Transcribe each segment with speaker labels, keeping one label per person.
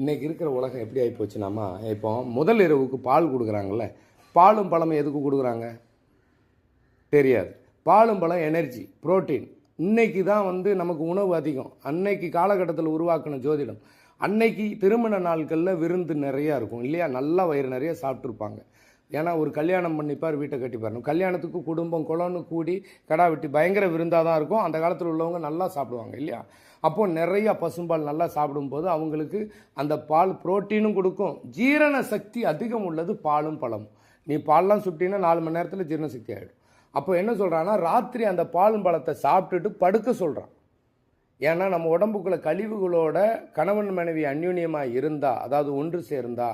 Speaker 1: இன்றைக்கி இருக்கிற உலகம் எப்படி ஆகி போச்சுனாமா இப்போ முதல் இரவுக்கு பால் கொடுக்குறாங்கல்ல பாலும் பழமும் எதுக்கு கொடுக்குறாங்க? தெரியாது. பாலும் பழம் எனர்ஜி புரோட்டீன் இன்னைக்கு தான் வந்து நமக்கு உணவு அதிகம். அன்னைக்கு காலகட்டத்தில் உருவாக்கின ஜோதிடம். அன்னைக்கு திருமண நாட்களில் விருந்து நிறையா இருக்கும். இல்லையா? நல்லா வயிறு நிறைய சாப்பிட்ருப்பாங்க ஏன்னா ஒரு கல்யாணம் பண்ணிப்பார் வீட்டை கட்டிப்பார். கல்யாணத்துக்கு குடும்பம் குளம்னு கூடி கடா வெட்டி பயங்கர விருந்தாக தான் இருக்கும். அந்த காலத்தில் உள்ளவங்க நல்லா சாப்பிடுவாங்க இல்லையா? அப்போ நிறைய பசும்பால் நல்லா சாப்பிடும்போது அவங்களுக்கு அந்த பால் புரோட்டீனும் கொடுக்கும். ஜீரண சக்தி அதிகம் உள்ளது பாலும் பழமும். நீ பால்லாம் சுட்டினா நாலு மணி நேரத்தில் ஜீரண சக்தி ஆகிடும் அப்போ என்ன சொல்கிறான்னா ராத்திரி அந்த பாலும் பழத்தை சாப்பிட்டுட்டு படுக்க சொல்கிறான் ஏன்னா நம்ம உடம்புக்குள்ள கழிவுகளோட கணவன் மனைவி அந்யூன்யமாக இருந்தா அதாவது ஒன்று சேர்ந்தா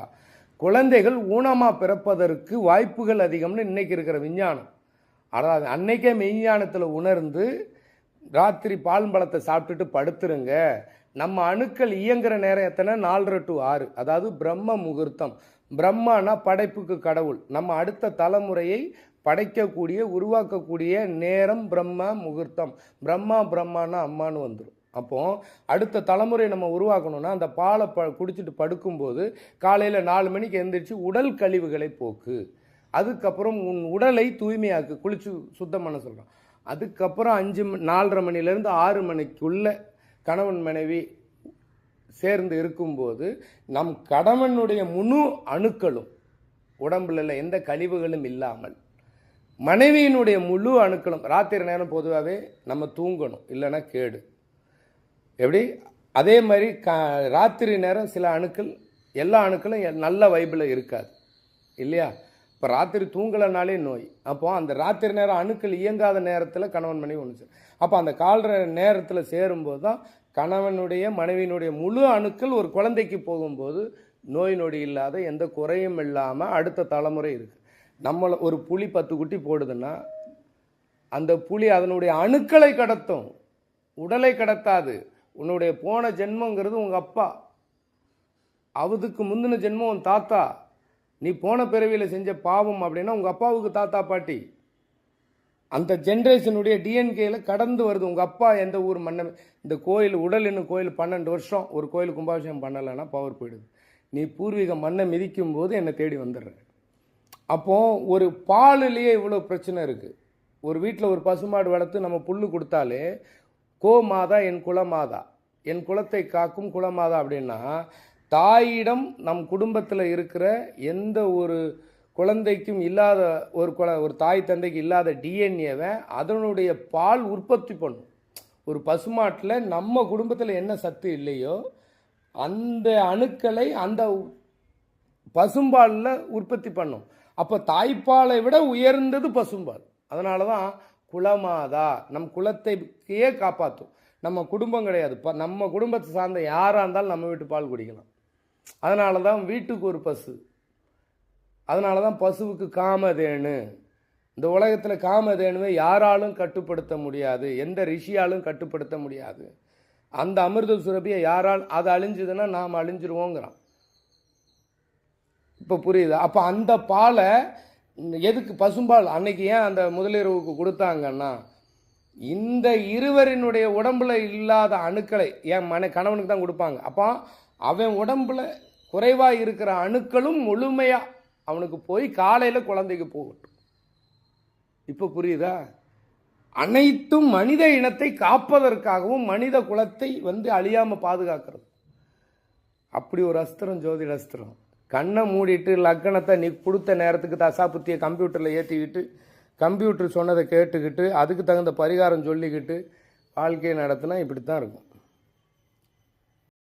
Speaker 1: குழந்தைகள் ஊனமாக பிறப்பதற்கு வாய்ப்புகள் அதிகம்னு இன்னைக்கு இருக்கிற விஞ்ஞானம். அதாவது அன்னைக்கே மெய்ஞானத்தில் உணர்ந்து ராத்திரி பால் பழத்தை சாப்பிட்டுட்டு படுத்துருங்க. நம்ம அணுக்கள் இயங்குற நேரம் எத்தனை? நாலரை டு ஆறு. அதாவது பிரம்ம முகூர்த்தம். பிரம்மானா படைப்புக்கு கடவுள். நம்ம அடுத்த தலைமுறையை படைக்கக்கூடிய உருவாக்கக்கூடிய நேரம் பிரம்ம முகூர்த்தம். பிரம்மா பிரம்மானா அம்மான்னு வந்துடும் அப்போது அடுத்த தலைமுறை நம்ம உருவாக்கணும்னா அந்த பாலை ப குடிச்சிட்டு படுக்கும்போது காலையில் நாலு மணிக்கு எந்திரிச்சு உடல் கழிவுகளை போக்கு. அதுக்கப்புறம் உன் உடலை தூய்மையாக்கு. குளிச்சு சுத்தம் பண்ண சொல்கிறான் அதுக்கப்புறம் அஞ்சு நாலரை மணிலேருந்து ஆறு மணிக்குள்ள கணவன் மனைவி சேர்ந்து இருக்கும்போது நம் கணவனுடைய முழு அணுக்களும் உடம்புல எந்த கழிவுகளும் இல்லாமல் மனைவியினுடைய முழு அணுக்களும் ராத்திரி நேரம் பொதுவாகவே நம்ம தூங்கணும் இல்லைன்னா கேடு. எப்படி? அதே மாதிரி கா ராத்திரி நேரம் சில அணுக்கள் எல்லா அணுக்களும் எ- நல்ல வைபிள் இருக்காது. இல்லையா? இப்போ ராத்திரி தூங்கலைனாலே நோய். அப்போ அந்த ராத்திரி நேரம் அணுக்கள் இயங்காத நேரத்தில் கணவன் மனைவி ஒன்று சேரும். அப்போ அந்த கால்ற நேரத்தில் சேரும்போது தான் கணவனுடைய மனைவியினுடைய முழு அணுக்கள் ஒரு குழந்தைக்கு போகும்போது நோய் நொடி இல்லாத எந்த குறையும் இல்லாமல் அடுத்த தலைமுறை இருக்குது நம்மளை ஒரு புலி பத்து குட்டி போடுதுன்னா அந்த புலி அதனுடைய அணுக்களை கடத்தும். உடலை கடத்தாது. உன்னுடைய போன ஜென்மங்கிறது உங்கள் அப்பா. அவதுக்கு முந்தின ஜென்மம் உன் தாத்தா. நீ போன பிறவியில் செஞ்ச பாவம் அப்படின்னா உங்கள் அப்பாவுக்கு தாத்தா பாட்டி. அந்த ஜென்ரேஷனுடைய டிஎன்கேயில் கடந்து வருது உங்கள் அப்பா எந்த ஊர் மன்னன். இந்த கோயில் உடல் இன்னும் கோயில் பன்னெண்டு வருஷம். ஒரு கோயில் கும்பாபிஷேகம் பண்ணலைன்னா பவர் போயிடுது. நீ பூர்வீக மண்ணை மிதிக்கும் போது என்னை தேடி வந்துடுற. அப்போது ஒரு பாலுலேயே இவ்வளோ பிரச்சனை இருக்குது ஒரு வீட்டில் ஒரு பசுமாடு வளர்த்து நம்ம புல் கொடுத்தாலே கோ மாதா என் குலமாதா என் குலத்தை காக்கும் குலமாதா அப்படின்னா தாயிடம் நம் குடும்பத்தில் இருக்கிற எந்த ஒரு குழந்தைக்கும் இல்லாத ஒரு குல ஒரு தாய் தந்தைக்கு இல்லாத டிஎன்ஏவை அதனுடைய பால் உற்பத்தி பண்ணும். ஒரு பசுமாட்டில் நம்ம குடும்பத்தில் என்ன சத்து இல்லையோ அந்த அணுக்களை அந்த பசும்பாலில் உற்பத்தி பண்ணும். அப்போ தாய்ப்பாலை விட உயர்ந்தது பசும்பால். அதனால தான் குலமாதா? நம் குலத்தையே காப்பாற்றும் நம்ம குடும்பம் கிடையாது. இப்போ நம்ம குடும்பத்தை சார்ந்த யாராக இருந்தாலும் நம்ம வீட்டு பால் குடிக்கலாம். அதனால தான் வீட்டுக்கு ஒரு பசு. அதனால தான் பசுவுக்கு காமதேனு. இந்த உலகத்தில் காமதேனுவை யாராலும் கட்டுப்படுத்த முடியாது. எந்த ரிஷியாலும் கட்டுப்படுத்த முடியாது. அந்த அமிர்த சுரபியை யாரால் அது அழிஞ்சுதுன்னா நாம் அழிஞ்சிருவோங்கிறான். இப்போ புரியுது? அப்போ அந்த பாலை எதுக்கு பசும்பால்? அன்னைக்கு ஏன் அந்த முதலிரவுக்கு கொடுத்தாங்கன்னா இந்த இருவரினுடைய உடம்புல இல்லாத அணுக்களை என் மன கணவனுக்கு தான் கொடுப்பாங்க. அப்போ அவன் உடம்புல குறைவாக இருக்கிற அணுக்களும் முழுமையாக அவனுக்கு போய் காலையில் குழந்தைக்கு போகட்டும். இப்போ புரியுதா? அனைத்தும் மனித இனத்தை காப்பதற்காகவும் மனித குலத்தை வந்து அழியாமல் பாதுகாக்கிறது. அப்படி ஒரு அஸ்திரம் ஜோதிட அஸ்திரம். கண்ணை மூடிட்டு லக்கணத்தை நீ கொடுத்த நேரத்துக்கு தசாபுத்தியை கம்ப்யூட்டரில் ஏற்றிக்கிட்டு கம்ப்யூட்டர் சொன்னதை கேட்டுக்கிட்டு அதுக்கு தகுந்த பரிகாரம் சொல்லிக்கிட்டு வாழ்க்கையை நடத்தினா இப்படி தான் இருக்கும்.